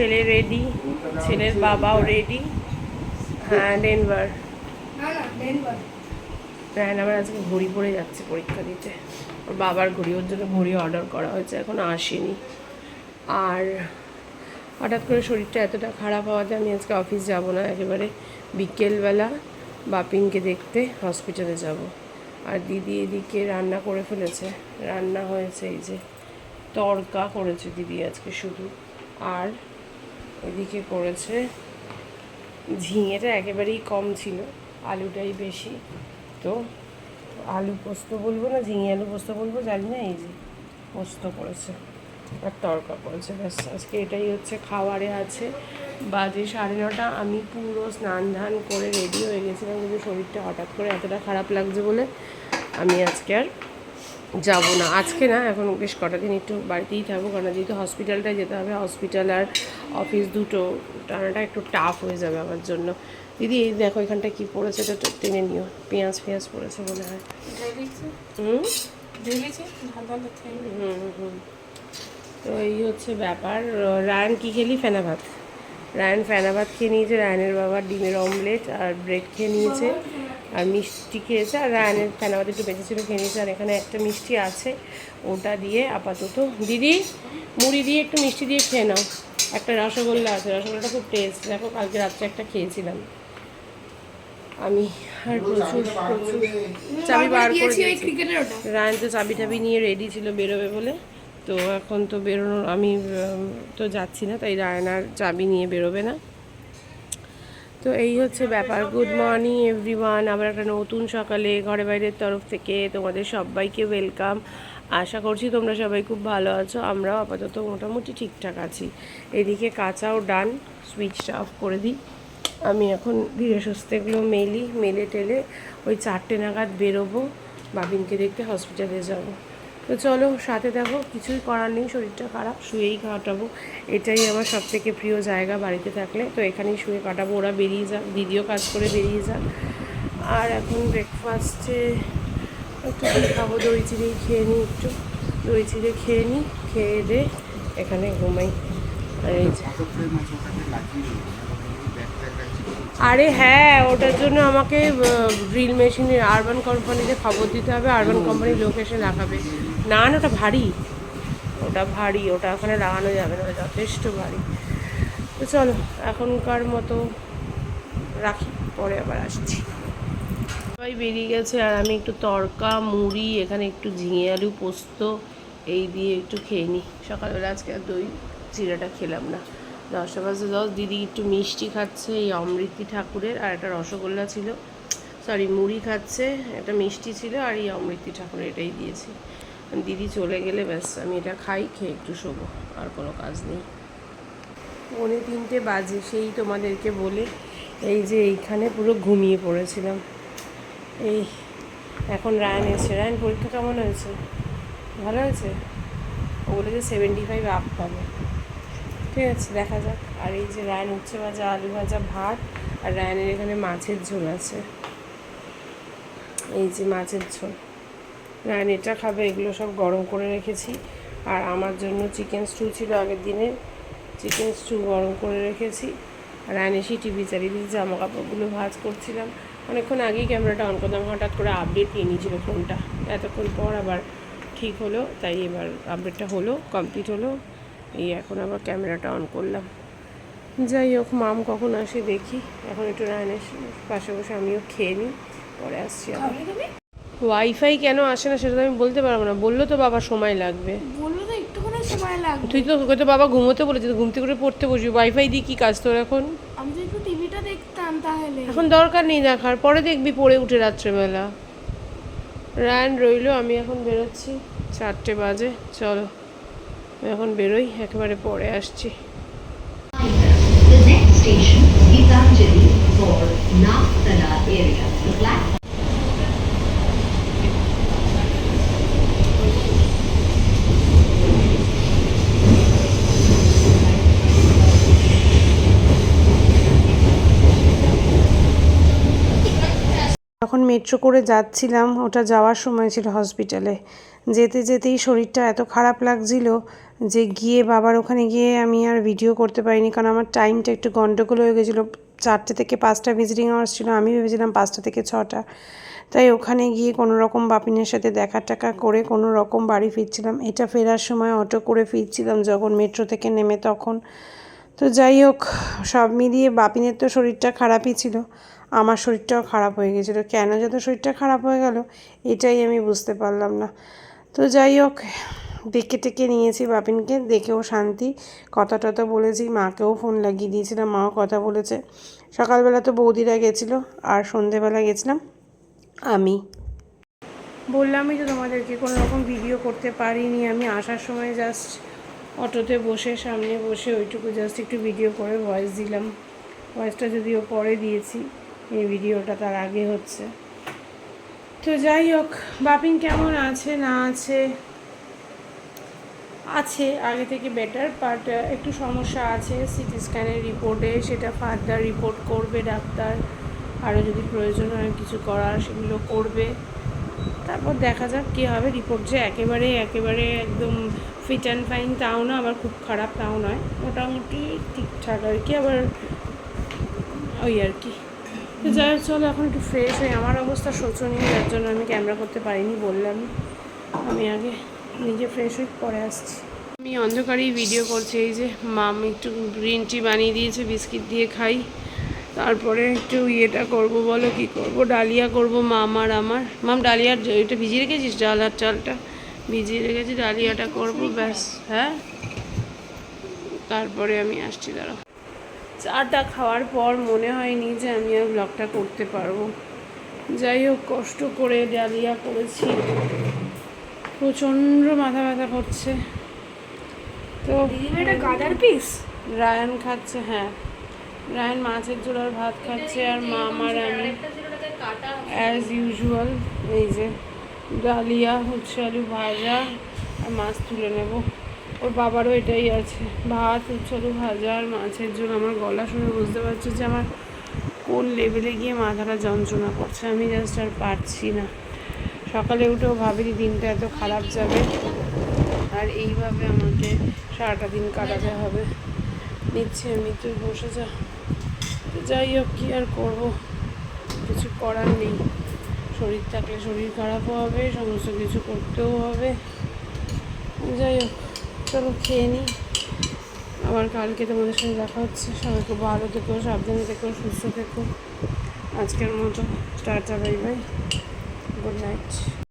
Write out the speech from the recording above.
ছেলে রেডি ছেলের বাবাও রেডি হ্যাঁ ডেনভার না ডেনভার আজকে ঘড়ি পরে যাচ্ছে পরীক্ষা দিতে। ওর বাবার ঘড়ি, ওর জন্য ঘড়ি অর্ডার করা হয়েছে, এখন আসেনি। আর হঠাৎ করে শরীরটা এতটা খারাপ হওয়াতে আমি আজকে অফিস যাব না, একেবারে বিকেলবেলা বাপিনকে দেখতে হসপিটালে যাব। আর দিদি এদিকে রান্না করে ফেলেছে। রান্না হয়েছে এই যে, তড়কা করেছে দিদি আজকে শুধু। আর এদিকে করেছে। ঝিঙেটা একেবারেই কম ছিল, আলুটাই বেশি। তো আলু পোস্ত বলব না, ঝিঙে আলু পোস্ত বলব, জানি না, এই যে পোস্ত করেছে, আর তরকা করেছে। ব্যাস, আজকে এটাই হচ্ছে খাবারে আছে। বাজে সাড়ে নটা, আমি পুরো স্নান ধান করে রেডি হয়ে গেছিলাম, কিন্তু শরীরটা হঠাৎ করে এতটা খারাপ লাগছে বলে আমি আজকে আর যাব না। আজকে না এখন বেশ কটা দিন একটু বাড়িতেই থাকব কারণ যেহেতু হসপিটালটায় যেতে হবে হসপিটাল আর অফিস দুটো টানাটা একটু টাফ হয়ে যাবে আমার জন্য। দিদি এই দেখো এখানটা কি পড়েছে এটা টেনে নিও। পেঁয়াজ পেঁয়াজ পড়েছে মনে হয়। হুম? হুম তো এই হচ্ছে ব্যাপার। রায়ন কি খেলি? ফেনা ভাত রায়ন ফেনা ভাত খেয়ে নিয়েছে রায়নের বাবা ডিমের অমলেট আর ব্রেড খেয়ে নিয়েছে। আর মিষ্টি খেয়েছে আর রায়নের ফেনা ভাত একটু বেঁচে ছিল খেয়ে নিয়েছে আর এখানে একটা মিষ্টি আছে ওটা দিয়ে আপাতত। দিদি মুড়ি দিয়ে একটু মিষ্টি দিয়ে খেয়ে নাও। একটা রসগোল্লা আছে রসগোল্লাটা খুব টেস্ট দেখো কালকে রাত্রে একটা খেয়েছিলাম। আমি আর প্রচুর প্রচুর চাবি বার করে রায়ন তো চাবি টাবি নিয়ে রেডি ছিল বেরোবে বলে তো এখন তো বেরোনোর আমি তো যাচ্ছি না তাই রায়নার চাবি নিয়ে বেরোবে না। তো এই হচ্ছে ব্যাপার। গুড মর্নিং এভরিওয়ান আবার একটা নতুন সকালে ঘরে বাইরের তরফ থেকে তোমাদের সবাইকে ওয়েলকাম আশা করছি তোমরা সবাই খুব ভালো আছো। আমরাও আপাতত মোটামুটি ঠিকঠাক আছি। এদিকে কাঁচাও ডান সুইচটা অফ করে দিই। আমি এখন ধীরে সুস্থে এগুলো মেলি, মেলে টেলে ওই চারটে নাগাদ বেরোবো। বাবিনকে দেখতে হসপিটালে যাব। তো চলো, সাথে দেখো, কিছুই করার নেই, শরীরটা খারাপ, শুয়েই কাটাবো। এটাই আমার সব থেকে প্রিয় জায়গা বাড়িতে থাকলে। তো এখানেই শুয়ে কাটাবো, ওরা বেরিয়ে যাক, দিদিও কাজ করে বেরিয়ে যাক। আর এখন ব্রেকফাস্টে একটু খাব, দই চিড়েই খেয়ে নিই একটু। দই চিড়ে খেয়ে নিই খেয়ে দে, এখানে ঘুমাই। আর হ্যাঁ ওটার জন্য আমাকে ড্রিল মেশিনের আরবান কোম্পানিতে খবর দিতে হবে আরবান কোম্পানির লোক এসে না না, ওটা ভারী। ওটা ভারী, ওটা ওখানে লাগানো যাবে না যথেষ্ট ভারী। তো চলো, এখনকার মতো রাখি, পরে আবার আসছি। সবাই বেরিয়ে গেছে, আর আমি একটু তড়কা মুড়ি, এখানে একটু ঝিঙে আলু পোস্ত, এই দিয়ে একটু খেয়ে নিই। সকালবেলা আজকে আর দই চিরাটা খেলাম না। দশটা বাজে দশ, দিদি একটু মিষ্টি খাচ্ছে, এই অমৃতি ঠাকুরের, আর একটা রসগোল্লা ছিল। সরি, মুড়ি খাচ্ছে, একটা মিষ্টি ছিল, আর এই অমৃতি ঠাকুরের এটাই দিয়েছি। দিদি চলে গেলে ব্যাস, আমি এটা খাই, খেয়ে একটু শোবো, আর কোনো কাজ নেই। পৌনে তিনটে বাজে, সেই তোমাদেরকে বলে এই যে এইখানে পুরো ঘুমিয়ে পড়েছিলাম। এই, এখন রায়ন এসছে। রায়ন পরীক্ষা কেমন হয়েছে? ভালো হয়েছে? ও বলেছে সেভেন্টি ফাইভ আপ পাবে। ঠিক আছে, দেখা যাক। আর এই যে রায়ন উচ্ছে ভাজা, আলু ভাজা, ভাত, আর রায়নের এখানে মাছের ঝোল আছে। এই যে মাছের ঝোল। রায়ন এটা খাবে, এগুলো সব গরম করে রেখেছি। আর আমার জন্য চিকেন স্টু ছিল আগের দিনে। চিকেন স্টু গরম করে রেখেছি। রায়ন এসেই টিভি চালিয়ে জামা কাপড়গুলো ভাজ করছিলাম। অনেকক্ষণ আগেই ক্যামেরাটা অন করলাম, হঠাৎ করে আপডেট নিয়ে নিয়েছিল ফোনটা এতক্ষণ পর আবার ঠিক হলো, তাই এবার আপডেটটা হলো কমপ্লিট হলো। এই এখন আবার ক্যামেরাটা অন করলাম। যাই হোক, মাম কখন আসে দেখি। এখন একটু রায়নের পাশে বসে আমিও খেয়ে নিই, পরে আসছি আবার। ওয়াইফাই কেন আসে না সেটা তো আমি বলতে পারব না। বলল তো বাবা সময় লাগবে। বলল তো একটুখানি সময় লাগবে। তুই তো তোকে তো বাবা ঘুমোতে বলেছে তো ঘুম থেকে করে পড়তে বসবি। ওয়াইফাই দিয়ে কী কাজ তোর এখন? আমি তো একটু টিভিটা দেখতাম তাহলে। এখন দরকার নেই দেখার পরে দেখবি পড়ে উঠে রাত্রেবেলা। রায়ন রইল আমি এখন বেরোচ্ছি। চারটে বাজে চলো। এখন বেরোই একেবারে পরে আসছি। The next station, Gitanjali for Nagtala area. The platform যখন মেট্রো করে যাচ্ছিলাম, ওটা যাওয়ার সময় ছিল হসপিটালে যেতে যেতেই শরীরটা এত খারাপ লাগছিল যে গিয়ে বাবার ওখানে গিয়ে আমি আর ভিডিও করতে পারিনি, কারণ আমার টাইমটা একটু গণ্ডগোল হয়ে গেছিল। চারটে থেকে পাঁচটা ভিজিটিং আওয়ার্স ছিল, আমি ভেবেছিলাম পাঁচটা থেকে ছটা। তাই ওখানে গিয়ে কোনো রকম বাপিনের সাথে দেখা টাকা করে কোনো রকম বাড়ি ফিরছিলাম। এটা ফেরার সময় অটো করে ফিরছিলাম যখন মেট্রো থেকে নেমে তখন। তো যাই হোক, সব মিলিয়ে বাপিনের তো শরীরটা খারাপই ছিল। আমার শরীরটাও খারাপ হয়ে গেছিল। কেন যত শরীরটা খারাপ হয়ে গেল, এটাই আমি বুঝতে পারলাম না। তো যাই হোক ডেকে টেকে নিয়েছি বাপিনকে, দেখেও শান্তি। কথা টথা বলেছি, মাকেও ফোন লাগিয়ে দিয়েছিলাম, মাও কথা বলেছে। সকালবেলা তো বৌদিরা গেছিল, আর সন্ধেবেলা গেছিলাম আমি। বললামই তো তোমাদেরকে, কোনো রকম ভিডিও করতে পারিনি আমি, আসার সময় জাস্ট অটোতে বসে, সামনে বসে ওইটুকু জাস্ট একটু ভিডিও করে ভয়েস দিলাম। ভয়েসটা যদিও পরে দিয়েছি। এই ভিডিওটা তার আগে হচ্ছে। তো যাই হোক, বাপিন কেমন আছে, না আছে? আছে, আগে থেকে বেটার বাট একটু সমস্যা আছে। সিটি স্ক্যানের রিপোর্টে সেটা ফার্দার রিপোর্ট করবে ডাক্তার। আরও যদি প্রয়োজন হয় কিছু করার, সেগুলো করবে। তারপর দেখা যাক কী হবে। রিপোর্ট যে একেবারে একেবারে একদম ফিট অ্যান্ড ফাইন তাও না, আবার খুব খারাপ তাও নয়। মোটামুটি ঠিকঠাক আর কি, আবার ওই আর কি। তো যাই হোক, চলো, এখন একটু ফ্রেশ হই। আমার অবস্থা শোচনীয় যার জন্য আমি ক্যামেরা করতে পারিনি, বললাম। আমি আগে নিজে ফ্রেশ হই, পরে আসছি। আমি অন্ধকারেই ভিডিও করছি, এই যে মাম একটু গ্রিন টি বানিয়ে দিয়েছে, বিস্কিট দিয়ে খাই। তারপরে একটু ইয়েটা করব, বলো কি করব? ডালিয়া করব, মাম আর আমার। মাম, ডালিয়ার এটা ভিজিয়ে রেখেছিস? ডাল আর চালটা ভিজিয়ে রেখেছি, ডালিয়াটা করব, ব্যাস হ্যাঁ? তারপরে আমি আসছি, দাঁড়াও। চাটা খাওয়ার পর মনে হয়নি যে আমি আর ব্লগটা করতে পারব। যাই হোক কষ্ট করে ডালিয়া করেছি। প্রচণ্ড মাথা ব্যথা করছে। তো এটা গাদার পিস রায়ান খাচ্ছে হ্যাঁ। রায়ান মাছের ঝোলার ভাত খাচ্ছে আর মা আমার আমি অ্যাজ ইউজুয়াল এই যে ডালিয়া হচ্ছে আলু ভাজা আর মাছ তুলে নেব। ওর বাবারও এটাই আছে। ভাত হচ্ছে আলু ভাজা আর মাছের জন্য আমার গলা শুনে বুঝতে পারছি যে আমার কোন লেভেলে গিয়ে মাথাটা যন্ত্রণা করছে। আমি জাস্ট আর পারছি না। সকালে উঠেও ভাবিনি দিনটা এত খারাপ যাবে। আর এইভাবে আমাকে সারাটা দিন কাটাতে হবে। নিচ্ছে আমি তুই বসে যা। যাই হোক, কী আর করব? কিছু করার নেই। শরীর থাকলে শরীর খারাপও হবে, সমস্ত কিছু করতেও হবে। যাই হোক। চলো খেয়ে নিই আবার কালকে তোমাদের সঙ্গে দেখা হচ্ছে। সবাই খুব ভালো থেকো, সাবধানে থেকো, সুস্থ থেকো। আজকের মতো, tata, bye bye. Good night.